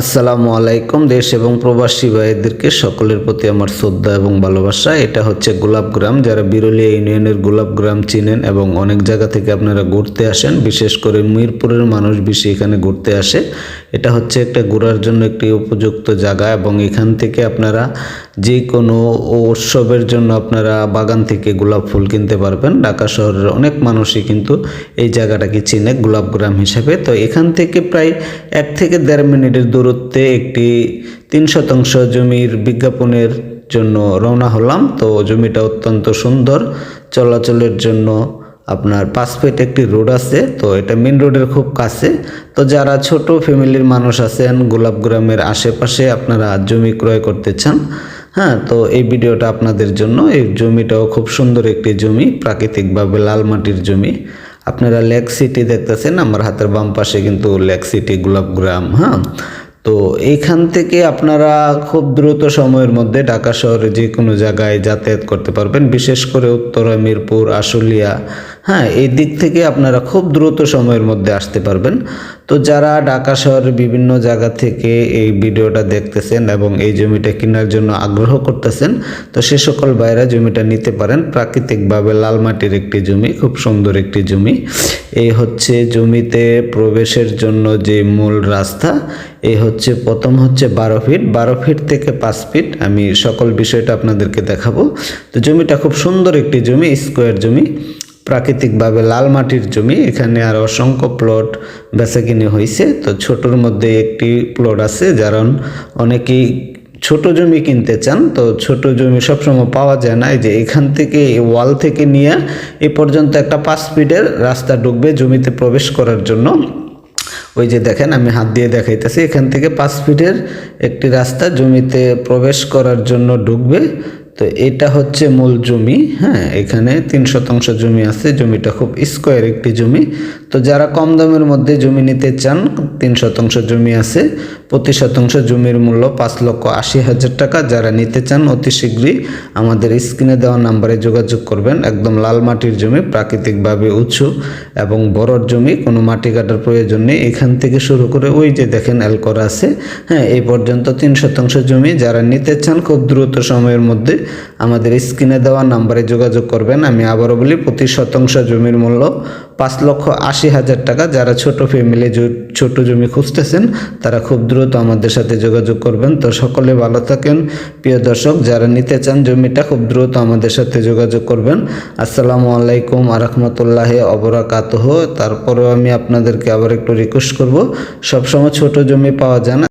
আসসালামু আলাইকুম, দেশ এবং প্রবাসী ভাইদেরকে সকলের প্রতি আমার শ্রদ্ধা এবং ভালোবাসা। এটা হচ্ছে গোলাপগ্রাম যারা বিরলিয়া ইউনিয়নের গোলাপগ্রাম চিনেন এবং অনেক জায়গা থেকে আপনারা ঘুরতে আসেন, বিশেষ করে মিরপুরের মানুষ বেশি এখানে ঘুরতে আসে। এটা হচ্ছে একটা ঘোরার জন্য একটি উপযুক্ত জায়গা এবং এখান থেকে আপনারা যে কোনো উৎসবের জন্য আপনারা বাগান থেকে গোলাপ ফুল কিনতে পারবেন। ঢাকা শহরের অনেক মানুষই কিন্তু এই জায়গাটাকে চিনে গোলাপগ্রাম হিসেবে। তো এখান থেকে প্রায় এক থেকে দেড় মিনিটের দূরত্বে একটি তিন শতাংশ জমির বিজ্ঞাপনের জন্য রওনা হলাম। তো জমিটা অত্যন্ত সুন্দর, চলাচলের জন্য আপনার পাঁচ একটি রোড আছে, তো এটা মেন রোডের খুব কাছে। তো যারা ছোট ফ্যামিলির মানুষ আছেন গোলাপগ্রামের আশেপাশে আপনারা জমি ক্রয় করতে চান হ্যাঁ তো এই ভিডিওটা আপনাদের জন্য। এই জমিটাও খুব সুন্দর একটি জমি, প্রাকৃতিকভাবে লাল মাটির জমি। আপনারা লেক সিটি দেখতেছেন, আমার হাতের বাম পাশে কিন্তু লেক সিটি গোলাপগ্রাম হ্যাঁ। তো এইখান থেকে আপনারা খুব দ্রুত সময়ের মধ্যে ঢাকা শহরে যে কোনো জায়গায় যাতায়াত করতে পারবেন। বিশেষ করে উত্তরা, মিরপুর, আশুলিয়া হ্যাঁ এই দিক থেকে আপনারা খুব দ্রুত সময়ের মধ্যে আসতে পারবেন। তো যারা ঢাকা শহরের বিভিন্ন জায়গা থেকে এই ভিডিওটা দেখতেছেন এবং এই জমিটা কেনার জন্য আগ্রহ করতেছেন, তো সে সকল ভাইরা জমিটা নিতে পারেন। প্রাকৃতিকভাবে লাল মাটির একটি জমি, খুব সুন্দর একটি জমি। এই হচ্ছে জমিতে প্রবেশের জন্য যে মূল রাস্তা, এই হচ্ছে, প্রথম হচ্ছে বারো ফিট। বারো ফিট থেকে পাঁচ ফিট, আমি সকল বিষয়টা আপনাদেরকে দেখাবো। তো জমিটা খুব সুন্দর একটি জমি, স্কোয়ার জমি। প্রাকৃতিকভাবে লাল মাটির জমি, এখানে আর অসংখ্য প্লট বেচাকিনি হয়েছে তো ছোটোর মধ্যে একটি প্লট আছে যারা অনেকেই ছোট জমি কিনতে চান। তো ছোট জমি সবসময় পাওয়া যায় না, এই যে এখান থেকে ওয়াল থেকে নিয়ে এ পর্যন্ত একটা পাঁচ ফিটের রাস্তা ঢুকবে জমিতে প্রবেশ করার জন্য। ওই যে দেখেন, আমি হাত দিয়ে দেখাইতেছি, এখান থেকে পাঁচ ফিটের একটি রাস্তা জমিতে প্রবেশ করার জন্য ঢুকবে। তো এটা হচ্ছে মূল জমি হ্যাঁ এখানে তিন শতাংশ জমি আছে, জমিটা খুব স্কোয়ার একটি জমি। তো যারা কম দামের মধ্যে জমি নিতে চান, তিন শতাংশ জমি আছে, প্রতি শতাংশ জমির মূল্য পাঁচ লক্ষ আশি হাজার টাকা। যারা নিতে চান, অতি শীঘ্রই আমাদের স্ক্রিনে দেওয়া নাম্বারে যোগাযোগ করবেন। একদম লাল মাটির জমি, প্রাকৃতিকভাবে উঁচু এবং বড়র জমি, কোনো মাটি কাটার প্রয়োজন নেই। এখান থেকে শুরু করে ওই যে দেখেন এল করা আছে হ্যাঁ এই পর্যন্ত তিন শতাংশ জমি। যারা নিতে চান, খুব দ্রুত সময়ের মধ্যে আমাদের স্ক্রিনে দেওয়া নাম্বারে যোগাযোগ করবেন। আমি আবারও বলি, প্রতি শতাংশ জমির মূল্য পাঁচ লক্ষ আশি হাজার টাকা। যারা ছোট ফ্যামিলি ছোট জমি খুঁজতেছেন, তারা খুব দ্রুত আমাদের সাথে যোগাযোগ করবেন। তো সকলে ভালো থাকেন। প্রিয় দর্শক, যারা নিতে চান জমিটা, খুব দ্রুত আমাদের সাথে যোগাযোগ করবেন। আসসালামু আলাইকুম আরহামতুল্লাহ অবরাকাতহ। তারপরেও আমি আপনাদেরকে আবার একটু রিকোয়েস্ট করব, সবসময় ছোট জমি পাওয়া যায় না।